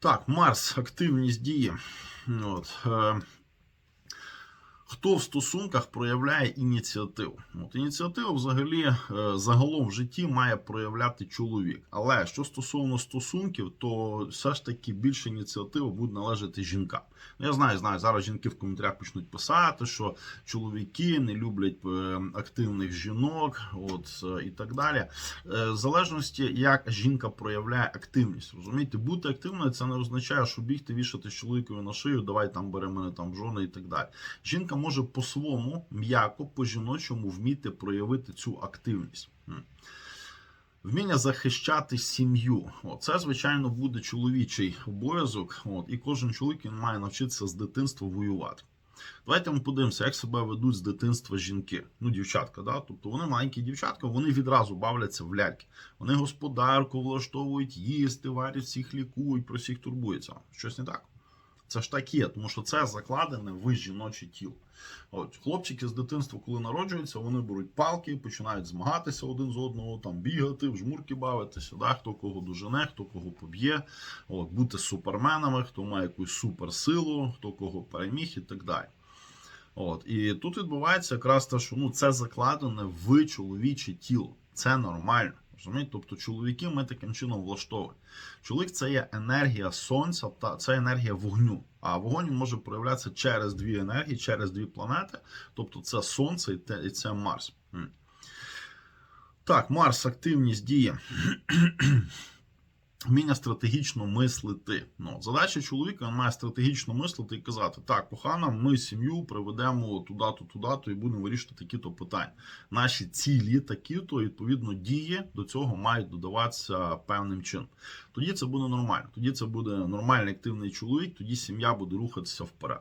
Так, Марс, активність дії. От, е, хто в стосунках проявляє ініціативу? От, ініціативу взагалі е, загалом в житті має проявляти чоловік. Але що стосовно стосунків, то все ж таки більше ініціативи буде належати жінкам. Ну, я знаю, знаю, зараз жінки в коментарях почнуть писати, що чоловіки не люблять е, активних жінок, от е, і так далі. В залежності, як жінка проявляє активність, розумієте, бути активною це не означає, що бігти вішати чоловікові на шию, давай там бери мене там в жони і так далі. Жінка може по-своєму м'яко, по-жіночому вміти проявити цю активність. Вміння захищати сім'ю. Це, звичайно, буде чоловічий обов'язок. І кожен чоловік він має навчитися з дитинства воювати. Давайте ми подивимося, як себе ведуть з дитинства жінки. Ну, дівчатка, да? тобто вони маленькі дівчатка, вони відразу бавляться в ляльки. Вони господарку влаштовують, їсти, варять всіх лікують, про всіх турбуються. Щось не так. Це ж так є, тому що це закладене в жіноче тіло. От хлопчики з дитинства, коли народжуються, вони беруть палки, починають змагатися один з одного, там бігати, в жмурки бавитися, да? хто кого дожене, хто кого поб'є, от, бути суперменами, хто має якусь суперсилу, хто кого переміг і так далі. От, і тут відбувається якраз те, що ну, це закладене в чоловіче тіло. Це нормально. Розумієте? Тобто чоловіки ми таким чином влаштовуємо. Чоловік це є енергія сонця, та це енергія вогню. А вогонь може проявлятися через дві енергії, через дві планети. Тобто це Сонце і те- і це Марс. Так, Марс, активність дії. Вміння стратегічно мислити. Ну, задача чоловіка він має стратегічно мислити і казати: так, кохана, ми сім'ю приведемо туди-то, туди-то і будемо вирішувати такі-то питання. Наші цілі такі-то, відповідно, дії до цього мають додаватися певним чином. Тоді це буде нормально. Тоді це буде нормальний активний чоловік, тоді сім'я буде рухатися вперед.